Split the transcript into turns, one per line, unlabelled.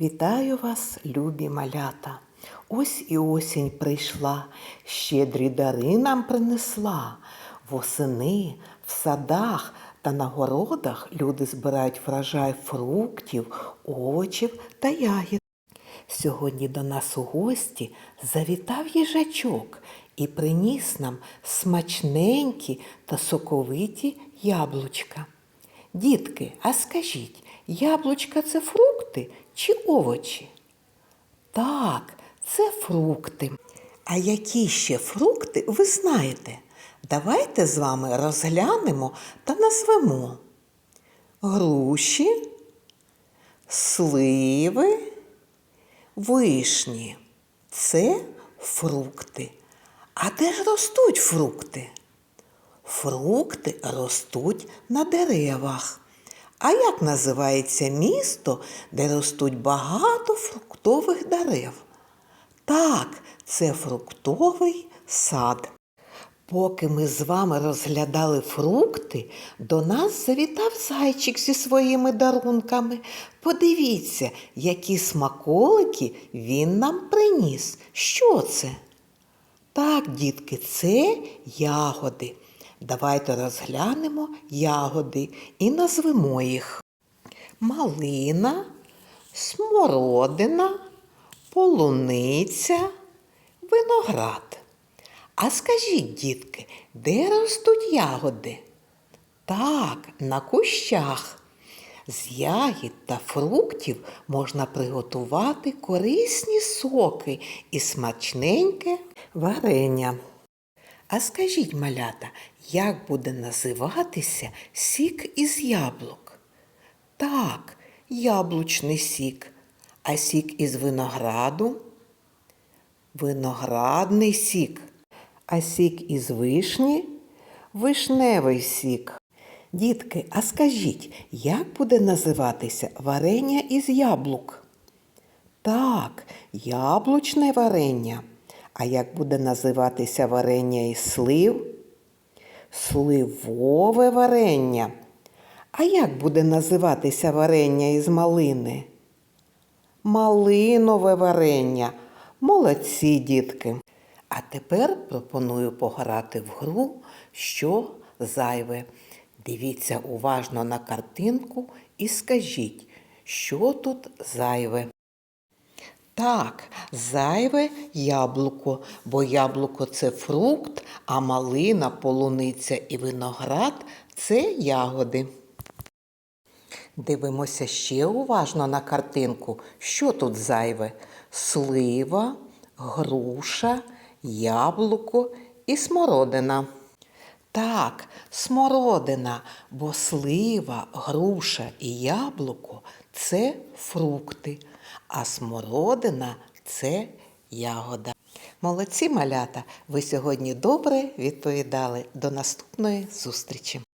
Вітаю вас, любі малята. Ось і осінь прийшла, щедрі дари нам принесла. Восени в садах та на городах люди збирають врожай фруктів, овочів та ягід. Сьогодні до нас у гості завітав їжачок і приніс нам смачненькі та соковиті яблучка. Дітки, а скажіть, яблучка це фрукти чи овочі? Так, це фрукти. А які ще фрукти ви знаєте? Давайте з вами розглянемо та назвемо груші, сливи, вишні. Це фрукти. А де ж ростуть фрукти? Фрукти ростуть на деревах. А як називається місто, де ростуть багато фруктових дерев? Так, це фруктовий сад. Поки ми з вами розглядали фрукти, до нас завітав зайчик зі своїми дарунками. Подивіться, які смаколики він нам приніс. Що це? Так, дітки, це ягоди. Давайте розглянемо ягоди і назвемо їх. Малина, смородина, полуниця, виноград. А скажіть, дітки, де ростуть ягоди? Так, на кущах. З ягід та фруктів можна приготувати корисні соки і смачненьке варення. А скажіть, малята, як буде називатися сік із яблук? Так, яблучний сік, а сік із винограду? Виноградний сік, а сік із вишні? Вишневий сік. Дітки, а скажіть, як буде називатися варення із яблук? Так, яблучне варення. А як буде називатися варення із слив? Сливове варення. А як буде називатися варення із малини? Малинове варення. Молодці, дітки. А тепер пропоную пограти в гру, що зайве. Дивіться уважно на картинку і скажіть, що тут зайве. Так, зайве яблуко, бо яблуко це фрукт, а малина, полуниця і виноград це ягоди. Дивимося ще уважно на картинку, що тут зайве: слива, груша, яблуко і смородина. Так, смородина, бо слива, груша і яблуко це фрукти, а смородина це ягода. Молодці малята, ви сьогодні добре відповідали. До наступної зустрічі!